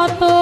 Foto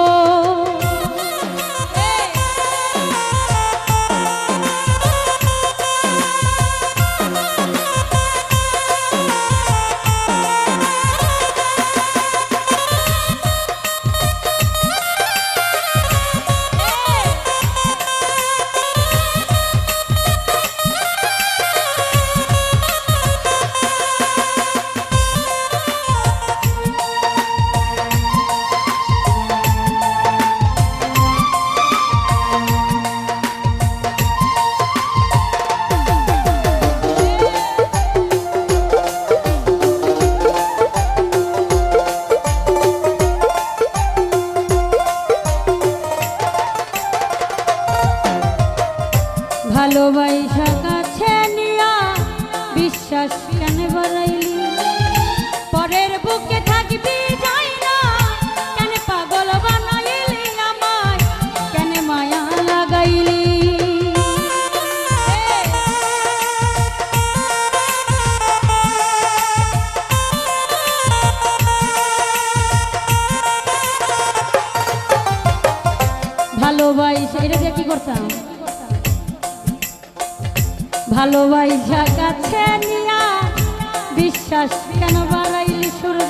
ভালোবাসা কাছে নিয়া বিশ্বাস কেন বাড়াইলি পরের বুকে থাকবি যাই না কেন পাগল বানাইলি আমায়? কেন মায়া লাগাইলি? ভালোবাসা এটা দিয়ে কি করতাম? ভালোবাইসা কাছে নিয়া বিশ্বাস কেন বাড়াইলি সূর্য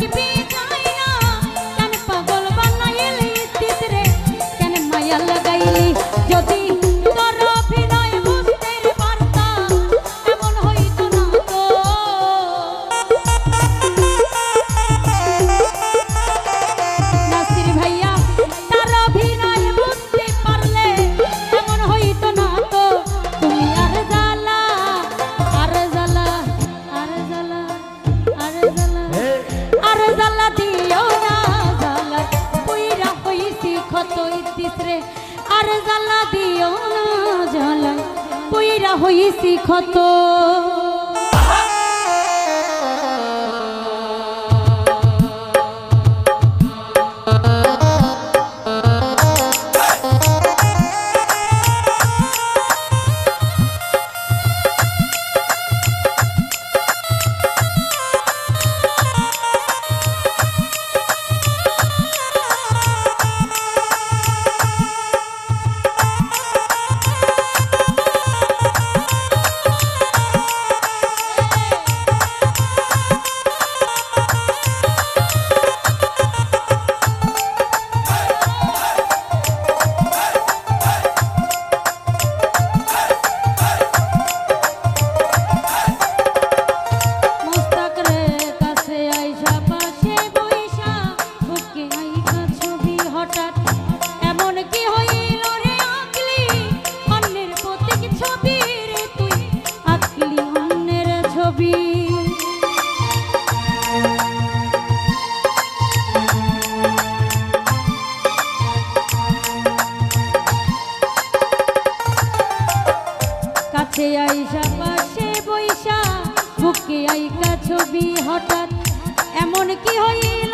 keep it. আর জ্বালা দিও না জ্বালা পুইরা হইছি ক্ষত। পাশে বুকে আইকা ছবি হঠাৎ। এমন কি হইল